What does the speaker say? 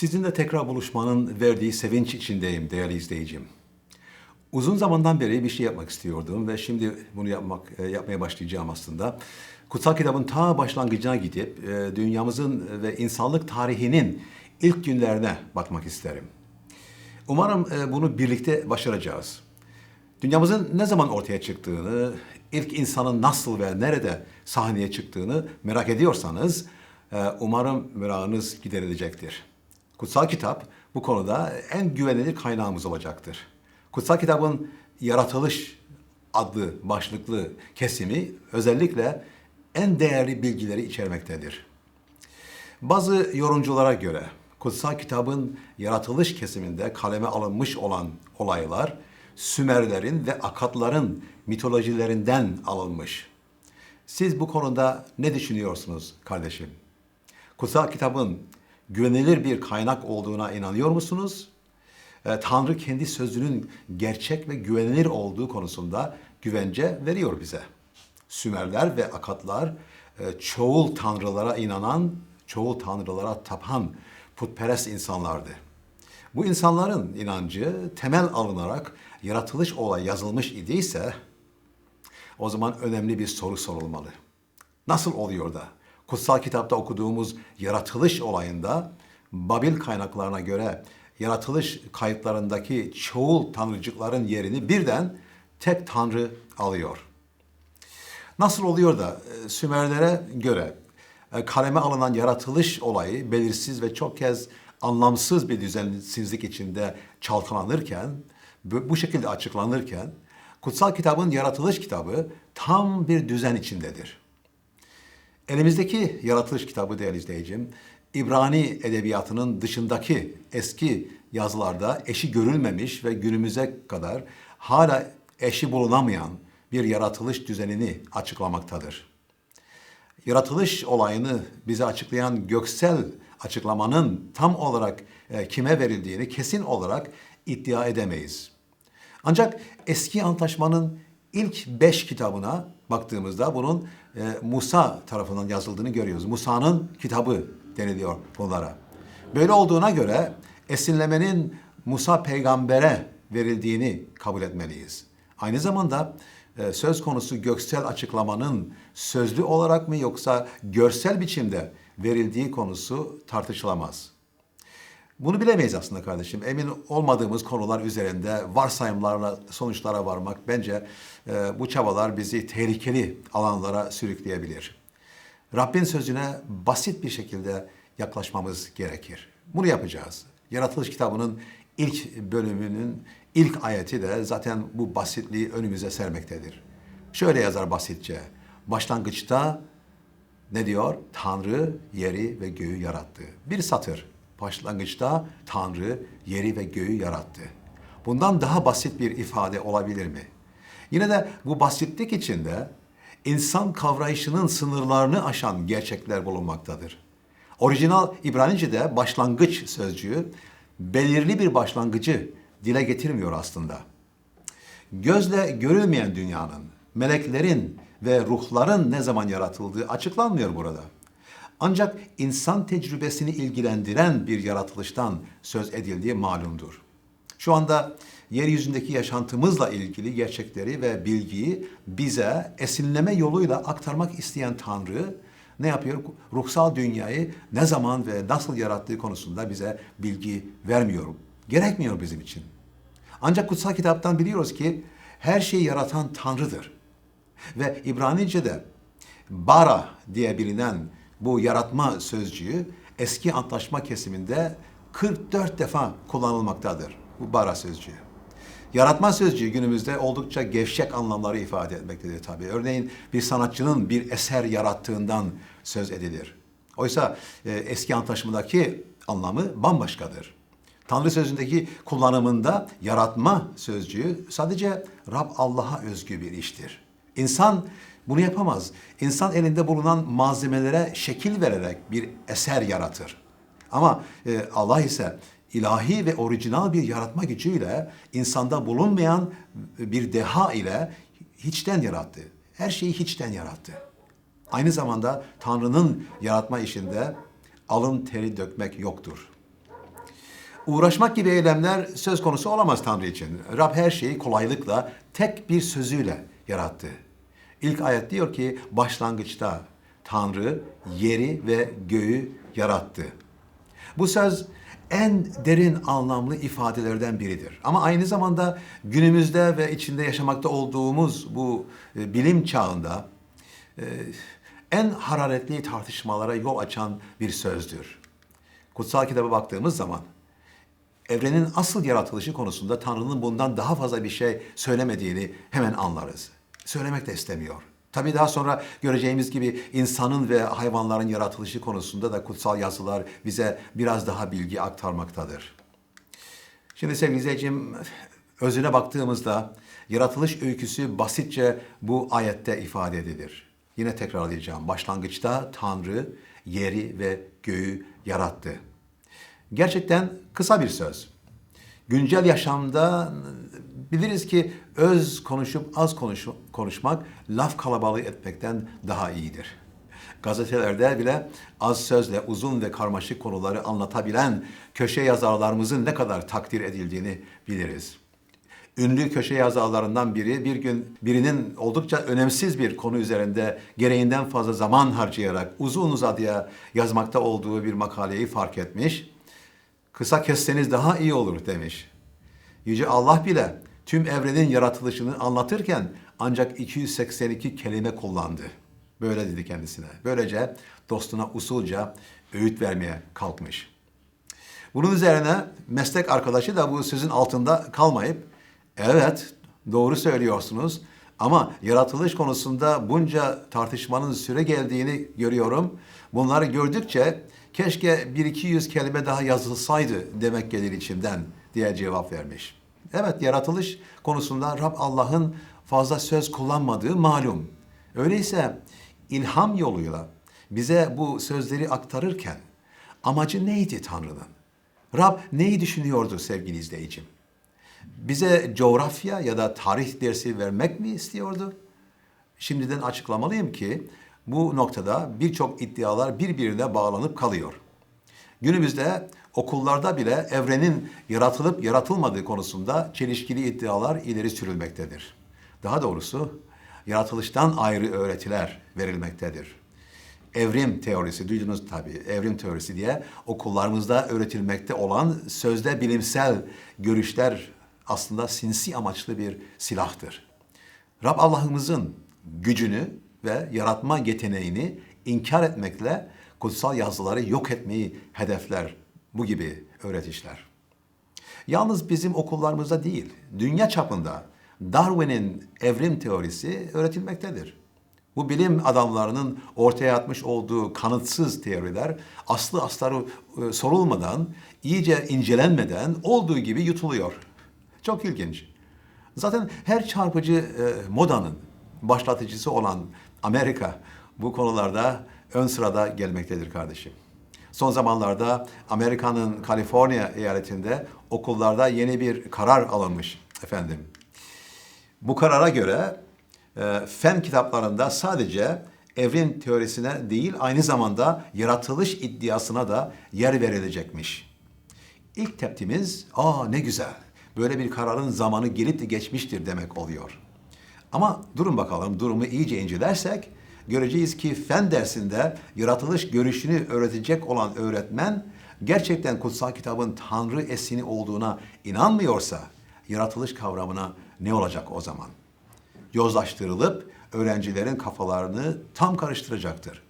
Sizinle tekrar buluşmanın verdiği sevinç içindeyim değerli izleyicim. Uzun zamandan beri bir şey yapmak istiyordum ve şimdi bunu yapmak e, yapmaya başlayacağım aslında. Kutsal kitabın ta başlangıcına gidip e, dünyamızın ve insanlık tarihinin ilk günlerine bakmak isterim. Umarım e, bunu birlikte başaracağız. Dünyamızın ne zaman ortaya çıktığını, ilk insanın nasıl ve nerede sahneye çıktığını merak ediyorsanız umarım merakınız giderilecektir. Kutsal kitap bu konuda en güvenilir kaynağımız olacaktır. Kutsal kitabın yaratılış adlı başlıklı kesimi özellikle en değerli bilgileri içermektedir. Bazı yorumculara göre kutsal kitabın yaratılış kesiminde kaleme alınmış olan olaylar Sümerlerin ve Akatların mitolojilerinden alınmış. Siz bu konuda ne düşünüyorsunuz kardeşim? Kutsal kitabın güvenilir bir kaynak olduğuna inanıyor musunuz? E, Tanrı kendi sözünün gerçek ve güvenilir olduğu konusunda güvence veriyor bize. Sümerler ve Akatlar e, çoğul tanrılara inanan, çoğul tanrılara tapan putperest insanlardı. Bu insanların inancı temel alınarak yaratılış olay yazılmış idiyse o zaman önemli bir soru sorulmalı. Nasıl oluyor da kutsal kitapta okuduğumuz yaratılış olayında Babil kaynaklarına göre yaratılış kayıtlarındaki çoğul tanrıcıkların yerini birden tek tanrı alıyor. Nasıl oluyor da e, Sümerlere göre e, kaleme alınan yaratılış olayı belirsiz ve çok kez anlamsız bir düzensizlik içinde çalkalanırken, bu bu şekilde açıklanırken, kutsal kitabın yaratılış kitabı tam bir düzen içindedir. Elimizdeki yaratılış kitabı değerli izleyicim, İbrani edebiyatının dışındaki eski yazılarda eşi görülmemiş ve günümüze kadar hala eşi bulunamayan bir yaratılış düzenini açıklamaktadır. Yaratılış olayını bize açıklayan göksel açıklamanın tam olarak e, kime verildiğini kesin olarak iddia edemeyiz. Ancak eski antlaşmanın ilk beş kitabına baktığımızda bunun e, Musa tarafından yazıldığını görüyoruz. Musa'nın kitabı deniliyor bunlara. Böyle olduğuna göre esinlemenin Musa peygambere verildiğini kabul etmeliyiz. Aynı zamanda e, söz konusu göksel açıklamanın sözlü olarak mı yoksa görsel biçimde verildiği konusu tartışılamaz. Bunu bilemeyiz aslında kardeşim. Emin olmadığımız konular üzerinde varsayımlarla sonuçlara varmak bence e, bu çabalar bizi tehlikeli alanlara sürükleyebilir. Rabbin sözüne basit bir şekilde yaklaşmamız gerekir. Bunu yapacağız. Yaratılış kitabının ilk bölümünün ilk ayeti de zaten bu basitliği önümüze sermektedir. Şöyle yazar basitçe. Başlangıçta ne diyor? Tanrı yeri ve göğü yarattı. Bir satır. Başlangıçta Tanrı yeri ve göğü yarattı. Bundan daha basit bir ifade olabilir mi? Yine de bu basitlik içinde insan kavrayışının sınırlarını aşan gerçekler bulunmaktadır. Orijinal İbranice'de başlangıç sözcüğü belirli bir başlangıcı dile getirmiyor aslında. Gözle görülmeyen dünyanın, meleklerin ve ruhların ne zaman yaratıldığı açıklanmıyor burada. Ancak insan tecrübesini ilgilendiren bir yaratılıştan söz edildiği malumdur. Şu anda yeryüzündeki yaşantımızla ilgili gerçekleri ve bilgiyi bize esinleme yoluyla aktarmak isteyen Tanrı ne yapıyor? Ruhsal dünyayı ne zaman ve nasıl yarattığı konusunda bize bilgi vermiyor. Gerekmiyor bizim için. Ancak kutsal kitaptan biliyoruz ki her şeyi yaratan Tanrı'dır. Ve İbranice'de bara diye bilinen bu yaratma sözcüğü eski antlaşma kesiminde 44 defa kullanılmaktadır. Bu bara sözcüğü. Yaratma sözcüğü günümüzde oldukça gevşek anlamları ifade etmektedir tabii. Örneğin bir sanatçının bir eser yarattığından söz edilir. Oysa e, eski antlaşmadaki anlamı bambaşkadır. Tanrı sözündeki kullanımında yaratma sözcüğü sadece Rab Allah'a özgü bir iştir. İnsan bunu yapamaz. İnsan elinde bulunan malzemelere şekil vererek bir eser yaratır. Ama e, Allah ise ilahi ve orijinal bir yaratma gücüyle insanda bulunmayan bir deha ile hiçten yarattı. Her şeyi hiçten yarattı. Aynı zamanda Tanrı'nın yaratma işinde alın teri dökmek yoktur. Uğraşmak gibi eylemler söz konusu olamaz Tanrı için. Rab her şeyi kolaylıkla tek bir sözüyle yarattı. İlk ayet diyor ki başlangıçta Tanrı yeri ve göğü yarattı. Bu söz en derin anlamlı ifadelerden biridir. Ama aynı zamanda günümüzde ve içinde yaşamakta olduğumuz bu e, bilim çağında e, en hararetli tartışmalara yol açan bir sözdür. Kutsal kitaba baktığımız zaman evrenin asıl yaratılışı konusunda Tanrı'nın bundan daha fazla bir şey söylemediğini hemen anlarız. Söylemek de istemiyor. Tabii daha sonra göreceğimiz gibi insanın ve hayvanların yaratılışı konusunda da kutsal yazılar bize biraz daha bilgi aktarmaktadır. Şimdi sevgili izleyicim, özüne baktığımızda yaratılış öyküsü basitçe bu ayette ifade edilir. Yine tekrarlayacağım. Başlangıçta Tanrı yeri ve göğü yarattı. Gerçekten kısa bir söz. Güncel yaşamda biliriz ki öz konuşup az konuş, konuşmak laf kalabalığı etmekten daha iyidir. Gazetelerde bile az sözle uzun ve karmaşık konuları anlatabilen köşe yazarlarımızın ne kadar takdir edildiğini biliriz. Ünlü köşe yazarlarından biri bir gün birinin oldukça önemsiz bir konu üzerinde gereğinden fazla zaman harcayarak uzun uzadıya yazmakta olduğu bir makaleyi fark etmiş. Kısa kesseniz daha iyi olur demiş. Yüce Allah bile tüm evrenin yaratılışını anlatırken ancak 282 kelime kullandı. Böyle dedi kendisine. Böylece dostuna usulca öğüt vermeye kalkmış. Bunun üzerine meslek arkadaşı da bu sözün altında kalmayıp evet doğru söylüyorsunuz ama yaratılış konusunda bunca tartışmanın süre geldiğini görüyorum. Bunları gördükçe keşke bir iki yüz kelime daha yazılsaydı demek gelir içimden diye cevap vermiş. Evet yaratılış konusunda Rab Allah'ın fazla söz kullanmadığı malum. Öyleyse ilham yoluyla bize bu sözleri aktarırken amacı neydi Tanrı'nın? Rab neyi düşünüyordu sevgili izleyicim? Bize coğrafya ya da tarih dersi vermek mi istiyordu? Şimdiden açıklamalıyım ki bu noktada birçok iddialar birbirine bağlanıp kalıyor. Günümüzde okullarda bile evrenin yaratılıp yaratılmadığı konusunda çelişkili iddialar ileri sürülmektedir. Daha doğrusu yaratılıştan ayrı öğretiler verilmektedir. Evrim teorisi, duydunuz tabii, evrim teorisi diye okullarımızda öğretilmekte olan sözde bilimsel görüşler aslında sinsi amaçlı bir silahtır. Rab Allah'ımızın gücünü ve yaratma yeteneğini inkar etmekle kutsal yazıları yok etmeyi hedefler bu gibi öğretişler. Yalnız bizim okullarımızda değil, dünya çapında Darwin'in evrim teorisi öğretilmektedir. Bu bilim adamlarının ortaya atmış olduğu kanıtsız teoriler aslı astarı e, sorulmadan, iyice incelenmeden olduğu gibi yutuluyor. Çok ilginç. Zaten her çarpıcı e, modanın başlatıcısı olan Amerika bu konularda ön sırada gelmektedir kardeşim. Son zamanlarda Amerika'nın Kaliforniya eyaletinde okullarda yeni bir karar alınmış efendim. Bu karara göre e, fen kitaplarında sadece evrim teorisine değil aynı zamanda yaratılış iddiasına da yer verilecekmiş. İlk tepkimiz, aa ne güzel, böyle bir kararın zamanı gelip de geçmiştir demek oluyor. Ama durun bakalım, durumu iyice incelersek, göreceğiz ki fen dersinde yaratılış görüşünü öğretecek olan öğretmen, gerçekten kutsal kitabın Tanrı esini olduğuna inanmıyorsa, yaratılış kavramına ne olacak o zaman? Yozlaştırılıp öğrencilerin kafalarını tam karıştıracaktır.